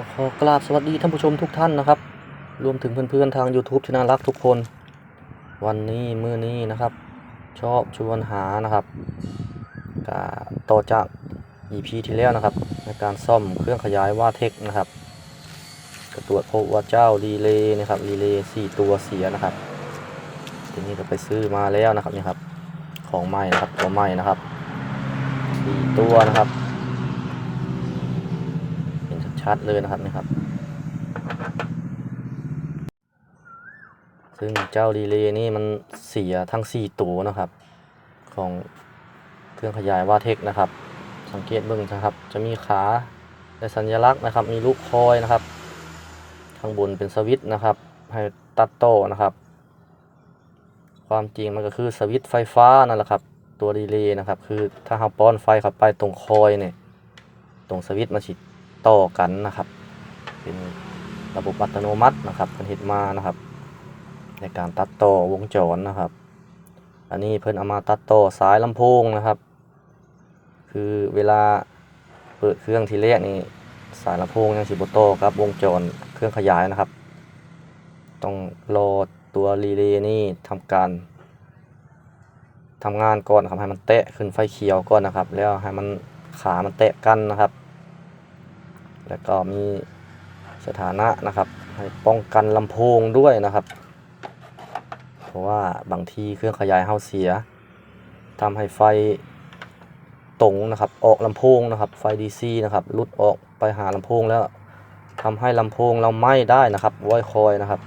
ก็ขอกราบสวัสดีท่านผู้ชมทุกท่านนะครับ รวมถึงเพื่อนๆทาง YouTube ที่น่ารักทุกคน วันนี้มื้อนี้นะครับ ชอบชวนหานะครับก็ต่อจาก EP ที่แล้วนะครับ ในการซ่อมเครื่องขยายว่าเทคนะครับก็ตรวจพบว่าเจ้ารีเลย์นะครับรีเลย์สี่ตัวเสียนะครับ ทีนี้เราไปซื้อมาแล้วนะครับนี่ครับ ของใหม่นะครับตัวใหม่นะครับสี่ตัวนะครับ ชัดเลยนะครับนี่ครับ ซึ่งเจ้ารีเลย์นี่มันเสียทั้ง 4 ตัวนะครับ ของเครื่องขยายว่าเทคนะครับ สังเกตเบื้องนะครับ จะมีขาและสัญลักษณ์นะครับ มีลูกคอยนะครับ ข้างบนเป็นสวิตช์นะครับ ให้ตัดโต้นะครับ ความจริงมันก็คือสวิตช์ไฟฟ้านั่นแหละครับตัวรีเลย์นะครับ คือถ้าเราป้อนไฟเข้าไปตรงคอยเนี่ย ตรงสวิตช์มันสิ ต่อกันนะครับ เป็นระบบอัตโนมัตินะครับเป็นเฮ็ดมานะครับ ในการตัดต่อวงจรนะครับ อันนี้เพิ่นเอามาตัดต่อสายลำโพงนะครับ คือเวลาเปิดเครื่องทีแรกนี่สายลำโพงยังสิบ่ต่อครับวงจรเครื่องขยายนะครับ ต้องรอตัวรีเลย์นี่ทำการทำงานก่อนนะครับให้มันแตะขึ้นไฟเขียวก่อนนะครับ แล้วให้มันขามันแตะกันนะครับ แล้วก็มีสถานะนะครับให้ป้องกันลำโพงด้วยนะครับ เพราะว่าบางทีเครื่องขยายเฮาเสียทำให้ไฟตรงนะครับออกลำโพงนะครับ ไฟ DC นะครับลุดออกไปหาลำโพงแล้วทำให้ลำโพงเราไหม้ได้นะครับไวคอยนะครับ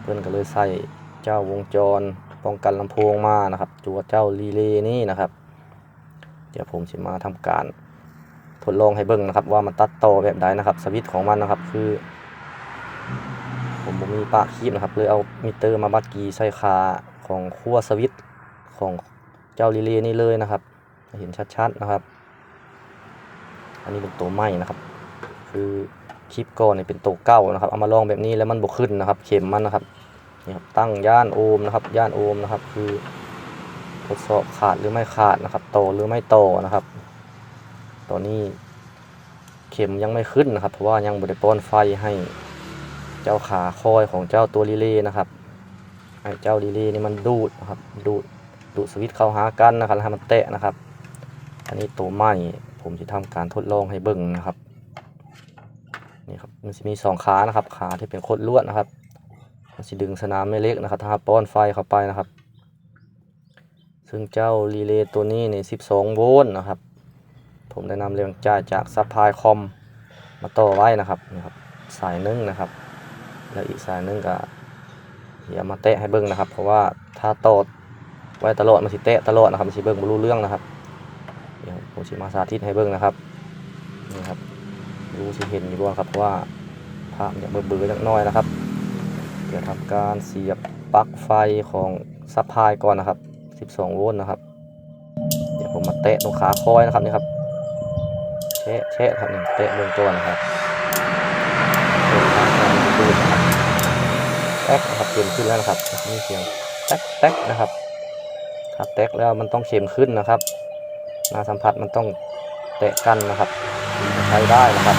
เพื่อนก็เลยใส่เจ้าวงจรป้องกันลำโพงมานะครับตัวเจ้ารีเลย์นี่นะครับ เดี๋ยวผมจะมาทำการ ทดลองให้เบิ่งนะครับ ว่ามันตัดต่อแบบใดนะครับ สวิตช์ของมันนะครับคือ ผมมีปาคีบนะครับเลยเอามิเตอร์มาบัดกีใส่ขาของขั้วสวิตช์ของเจ้ารีเลย์นี่เลยนะครับ เห็นชัดๆนะครับ อันนี้เป็นตัวใหม่นะครับ คือคลิปก่อนเนี่ยเป็นตัวเก่านะครับเอามาลองแบบนี้แล้วมันบกขึ้นนะครับ เข็มมันนะครับนี่ครับตั้งย่านโอห์มนะครับ ย่านโอห์มนะครับ คือทดสอบขาดหรือไม่ขาดนะครับโตหรือไม่โตนะครับ ตอนนี้เข็มยังไม่ขึ้นนะครับ เพราะว่ายังบริป้อนไฟให้เจ้าขาคอยของเจ้าตัวรีเลย์นะครับให้เจ้ารีเลย์นี่มันดูดนะครับ ดูดดูดสวิตช์เข้าหากันนะครับแล้วให้มันแตะนะครับ อันนี้ตัวใหม่ผมจะทำการทดลองให้เบิ่งนะครับนี่ครับมันจะมีสองขานะครับ ขาที่เป็นโคตรลวดนะครับมันจะดึงสนามแม่เหล็กนะครับ ถ้าป้อนไฟเข้าไปนะครับ ซึ่งเจ้ารีเลย์ตัวนี้ใน12 โวลต์นะครับ ผมได้นำแรงจ่ายจากซัพพลายคอมมาต่อไว้นะครับนะครับ สายหนึงนะครับ แล้วอีกสายหนึงก็เดี๋ยมาแตะให้เบิ้งนะครับ เพราะว่าถ้าต่อไว้ตลอดมันสิแตะตลอดนะครับมันสิเบิ้งบ่รู้เรื่องนะครับเดี๋ยวผมสิมาสาธิตให้เบิ้งนะครับนี่ครับรู้สิเห็นอยู่บ้างครับเพราะว่าภาพเนี่ยเบื่อๆจักหน้อยนะครับ เดี๋ยวทำการเสียบปลั๊กไฟของซัพพลายก่อนนะครับ 12 โวลต์นะครับ เดี๋ยวผมมาแตะตรงขาคอยนะครับนี่ครับ แชะแชะครับนี่เตะเบื้องต้นนะครับเตะทางการดูดนะครับแท็กนะครับเข็มขึ้นแล้วนะครับมีเสียงแท็กแท็กนะครับถ้าแท็กแล้วมันต้องเข็มขึ้นนะครับหน้าสัมผัสมันต้องแตะกันนะครับใช้ได้นะครับ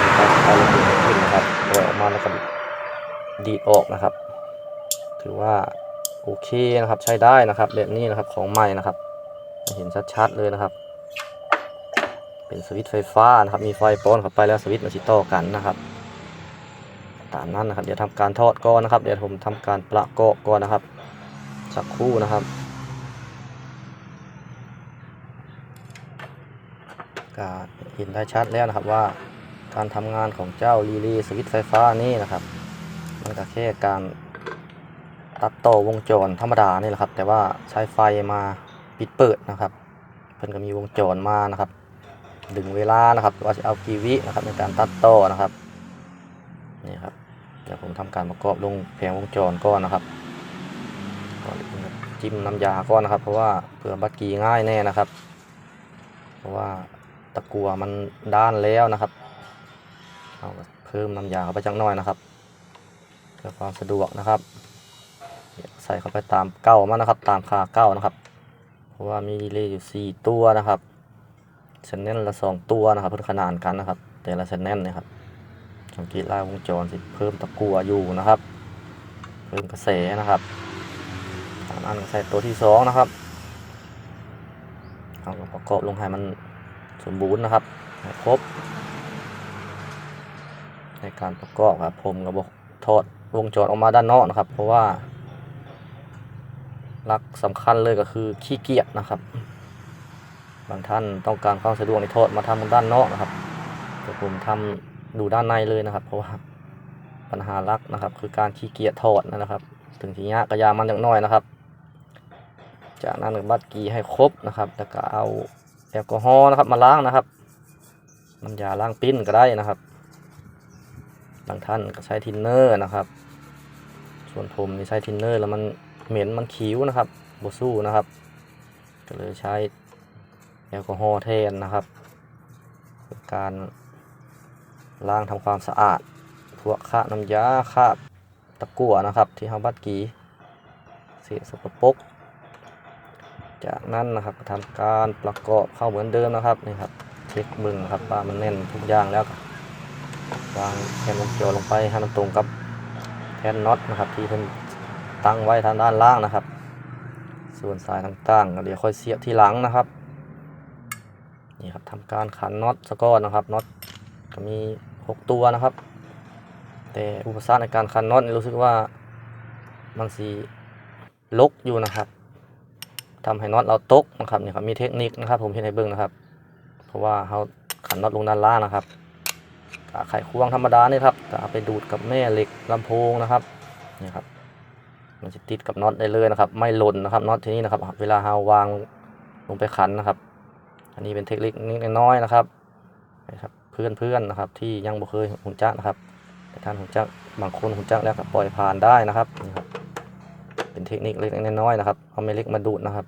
นี่ครับเอาลงขึ้นขึ้นนะครับปล่อยออกมาแล้วก็ดีดออกนะครับ ถือว่าโอเคนะครับใช้ได้นะครับแบบนี้นะครับของใหม่นะครับ เห็นชัดๆเลยนะครับ เป็นสวิตช์ไฟฟ้านะครับ มีไฟป้อนเข้าไปแล้วสวิตช์มันสิต่อกันนะครับ ตามนั้นนะครับ เดี๋ยวทำการทอดก่อนนะครับ เดี๋ยวผมทำการประกอบก่อนนะครับ สักครู่นะครับก็เห็นได้ชัดแล้วนะครับว่าการทำงานของเจ้ารีลย์สวิตช์ไฟฟ้านี่นะครับ มันก็แค่การตัดต่อวงจรธรรมดานี่แหละครับ แต่ว่าใช้ไฟมาปิดเปิดนะครับเพิ่นก็มีวงจรมานะครับ ดึงเวลานะครับว่าจะเอากี่วินะครับในการตัดต่อนะครับนี่ครับเดี๋ยวผมทำการประกอบลงแผงวงจรก่อนนะครับก่อนจิ้มน้ำยาก่อนนะครับ เพราะว่าเพื่อบัดกีง่ายแน่นะครับ เพราะว่าตะกัวมันด้านแล้วนะครับเอาเพิ่มน้ำยาเข้าไปจังหน่อยนะครับเพื่อความสะดวกนะครับ ใส่เข้าไปตามเก้ามันนะครับ ตามขาเก้านะครับ เพราะว่ามีรีเลย์อยู่4ตัวนะครับ ชแนลละ2ตัวนะครับ เพื่อขนานกันนะครับ แต่ละชแนลนะครับสังเกตลาวงจรสิเพิ่มตะกัวอยู่นะครับ เพิ่มกระแสนะครับจากนั้นก็ใส่ตัวที่สองนะครับเอาประกอบลงให้มันสมบูรณ์นะครับครบ ในการประกอบครับผมก็บอกถอดวงจรออกมาด้านนอกนะครับ เพราะว่าหลักสำคัญเลยก็คือขี้เกียจนะครับ บางท่านต้องการความสะดวกในถอดมาทำด้านนอกนะครับแต่ผมทำดูด้านในเลยนะครับ เพราะว่าปัญหาลักนะครับ คือการขี้เกียจถอดนะครับ ถึงทีนี้กระยามันอย่างน้อยนะครับ จากนั้นบัดกีให้ครบนะครับ แล้วก็เอาแอลกอฮอล์นะครับ มาล้างนะครับน้ำยาล้างปิ้นก็ได้นะครับบางท่านก็ใช้ทินเนอร์นะครับ ส่วนผมนี่ใช้ทินเนอร์แล้วมันเหม็นมันคิ้วนะครับบสู้นะครับ ก็เลยใช้ แอลกอฮอล์แทนนะครับ การล้างทำความสะอาดพวกคราน้ำยาคราบตะกั่วนะครับ ที่เฮาบัดกีเศษสกปรกจากนั้นนะครับทำการประกอบเข้าเหมือนเดิมนะครับนี่ครับเช็คมึงนะครับว่ามันแน่นทุกอย่างแล้ววางแผ่นวงจรลงไปให้มันตรงกับแผ่นน็อตนะครับที่เพิ่นตั้งไว้ทางด้านล่างนะครับ ส่วนสายต่างๆเดี๋ยวค่อยเสียบที่หลังนะครับ นี่ครับทำการขันน็อตสกอนนะครับน็อตก็มี 6 ตัวนะครับ แต่อุปสรรคในการขันน็อตนี่รู้สึกว่ามันสีลกอยู่นะครับทำให้น็อตเราตกนะครับนี่ครับมีเทคนิคนะครับ ผมเห็นให้เบิ่งนะครับ เพราะว่าเขาขันน็อตลงด้านล่างนะครับอ่าไขควงธรรมดานี่ครับก็เอาไปดูดกับแม่เหล็กลำโพงนะครับนี่ครับมันจะติดกับน็อตได้เลยนะครับ ไม่หล่นนะครับน็อตที่นี่นะครับ เวลาเราวางลงไปขันนะครับ อันนี้เป็นเทคนิคนิดน้อยๆนะครับนะครับ เพื่อนๆนะครับ ที่ยังบ่เคยหุ่นจักนะครับแต่ท่านหุ่นจักบางคนหุ่นจักแล้วก็ปล่อยผ่านได้นะครับนี่ครับ เป็นเทคนิคเล็กๆน้อยๆนะครับ เอาแม่เล็กมาดูดนะครับ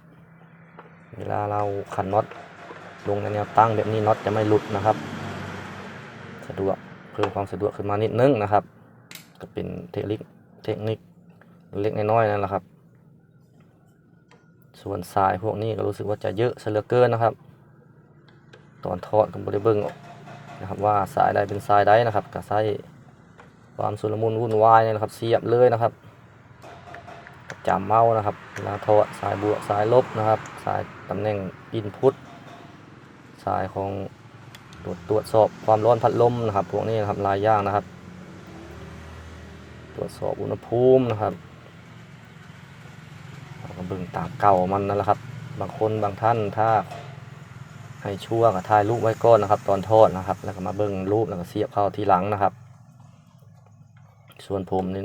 เวลาเราขันน็อตลงในแนวตั้งแบบนี้น็อตจะไม่หลุดนะครับ สะดวกเพิ่มความสะดวกขึ้นมานิดนึงนะครับ ก็เป็นเทคนิคเทคนิคเล็กน้อยๆนั่นแหละครับ ส่วนสายพวกนี้ก็รู้สึกว่าจะเยอะเสลือเกินนะครับ ตอนทอดกับบริเบิงนะครับว่าสายใดเป็นสายใดนะครับก็ใส่ความสุลมุนวุ่นวายนี่นะครับเสียบเลยนะครับจำเมานะครับเวลาทอดสายบวกสายลบนะครับ สายตำแหน่งอินพุตสายของตรวจตรวจสอบความร้อนพัดลมนะครับ พวกนี้นะครับลายย่างนะครับ ตรวจสอบอุณหภูมินะครับแล้วก็เบิ่งตามเก่ามันนั่นแหละครับ บางคนบางท่านถ้า ให้ช่วงถ่ายรูปไว้ก่อนนะครับ ตอนทอดนะครับ แล้วก็มาเบิ่งรูปแล้วก็เสียบเข้าทีหลังนะครับ ส่วนผมนี่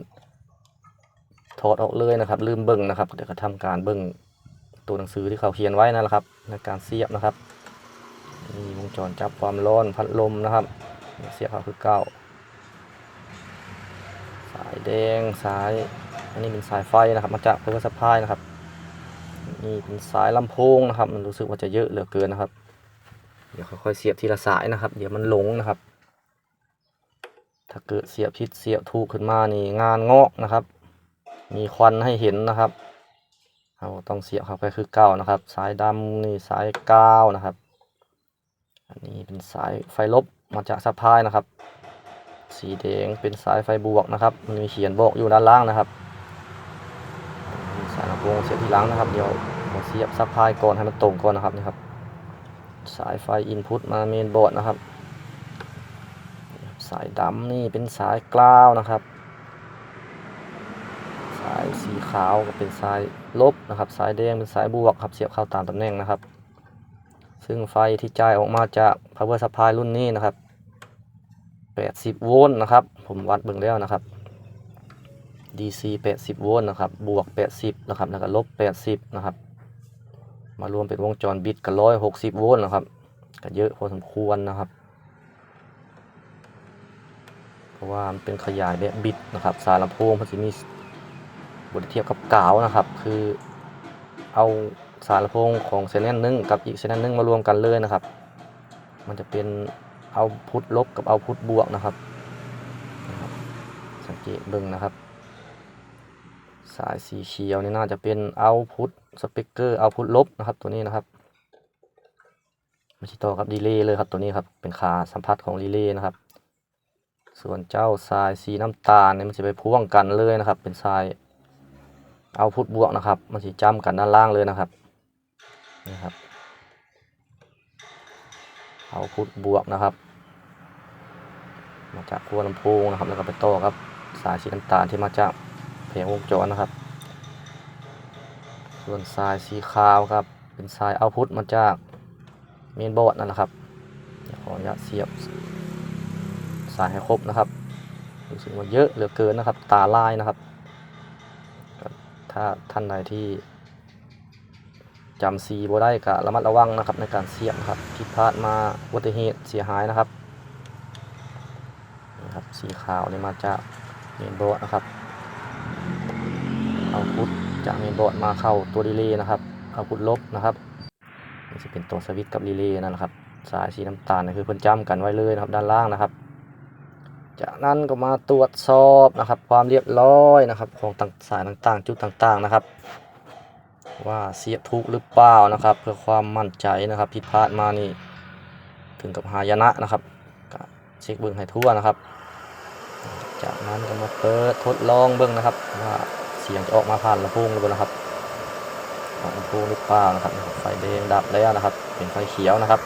ถอดออกเลยนะครับ ลืมเบิ่งนะครับเดี๋ยวก็ทำการเบิ่งตัวหนังสือที่เขาเขียนไว้นั่นแหละครับในการเสียบนะครับมีวงจรจับความร้อนพัดลมนะครับ เสียบเข้าคือเก้าสายแดงสายอันนี้เป็นสายไฟนะครับ มาจากเพเวอร์สปายนะครับนี่เป็นสายลำโพงนะครับ มันรู้สึกว่าจะเยอะเหลือเกินนะครับ เดี๋ยวค่อยๆเสียบทีละสายนะครับ เดี๋ยวมันหลงนะครับ ถ้าเกิดเสียบผิดเสียบถูกขึ้นมานี่งานงอกนะครับ มีควันให้เห็นนะครับเราต้องเสียบเข้าไปคือเก้านะครับ สายดำนี่สายเก้านะครับ อันนี้เป็นสายไฟลบมาจากสะพายนะครับ สีแดงเป็นสายไฟบวกนะครับ มันมีเขียนบอกอยู่ด้านล่างนะครับ สายลำโพงเสียบที่หลังนะครับ เดี๋ยวผมเสียบสะพายก่อนให้มันตรงก่อนนะครับนี่ครับ สายไฟอินพุตมาเมนบอร์ดนะครับ สายดำนี่เป็นสายกล้าวนะครับ สายสีขาวก็เป็นสายลบนะครับ สายแดงเป็นสายบวกครับเสียบเข้าตามตำแหน่งนะครับ ซึ่งไฟที่จ่ายออกมาจาก power supply รุ่นนี้นะครับ 80 โวลต์นะครับ ผมวัดเบิ่งแล้วนะครับ DC 80 โวลต์นะครับ บวก 80 นะครับ แล้วก็ลบ 80 นะครับ มารวมเป็นวงจรบิตกับ160โวลต์นะครับก็เยอะพอสมควรนะครับ เพราะว่ามันเป็นขยายแบบบิตนะครับ สายลำโพงมันจะมีบทเทียบกับกาวนะครับ คือเอาสายลำโพงของเซนแนนหนึ่งกับอีกเซนแนนหนึ่งมารวมกันเลยนะครับ มันจะเป็นเอาพุทลบกับเอาพุทบวกนะครับนะครับสังเกตเบิ่งนะครับ สายสีเขียวนี่น่าจะเป็นเอาพุทสเปกเกอร์เอาพุทลบนะครับตัวนี้นะครับมันสิต่อกับรีเลย์เลยครับตัวนี้ครับเป็นขาสัมผัสของรีเลย์นะครับ ส่วนเจ้าทรายสีน้ำตาลเนี่ยมันจะไปพ่วงกันเลยนะครับ เป็นทรายเอาพุทบวกนะครับ มันสิจ้ำกันด้านล่างเลยนะครับนี่ครับเอาพุทบวกนะครับ มาจากขั้วลำโพงนะครับแล้วก็ไปต่อครับสายสีน้ำตาลที่มาจาก งวงจรนะครับ ส่วนสายสีขาวครับ เป็นสายเอาพุทมาจากเมนบอร์ดนั่นแหละครับขออนุญาตเสียบสายให้ครบนะครับรู้สึกว่าเยอะเหลือเกินนะครับ ตาลายนะครับ ถ้าท่านใดที่จำซีบ่ได้ก็ระมัดระวังนะครับในการเสียบครับผิดพลาดมาอุบัติเหตุเสียหายนะครับนี่ครับ สีขาวนี่มาจากเมนบอร์ดนะครับ เอาพุทจากเมนบอร์ดมาเข้าตัวรีเลย์นะครับเอาพุทลบนะครับนี่จะเป็นตัวสวิตช์กับรีเลย์นั่นแหละครับสายสีน้ำตาลนี่คือเพิ่นจ้ำกันไว้เลยนะครับด้านล่างนะครับ จากนั้นก็มาตรวจสอบนะครับ ความเรียบร้อยนะครับ ของต่างสายต่างๆ จุดต่างๆนะครับ ว่าเสียบถูกหรือเปล่านะครับ เพื่อความมั่นใจนะครับผิดพลาดมานี่ถึงกับหายนะนะครับเช็คเบิ้งให้ทั่วนะครับ จากนั้นก็มาเปิดทดลองเบิ้งนะครับว่า เสียงจะออกมาผ่านลำโพงหรือเปล่านะครับลำโพงหรือเปล่านะครับ ไฟแดงดับแล้วนะครับ เป็นไฟเขียวนะครับ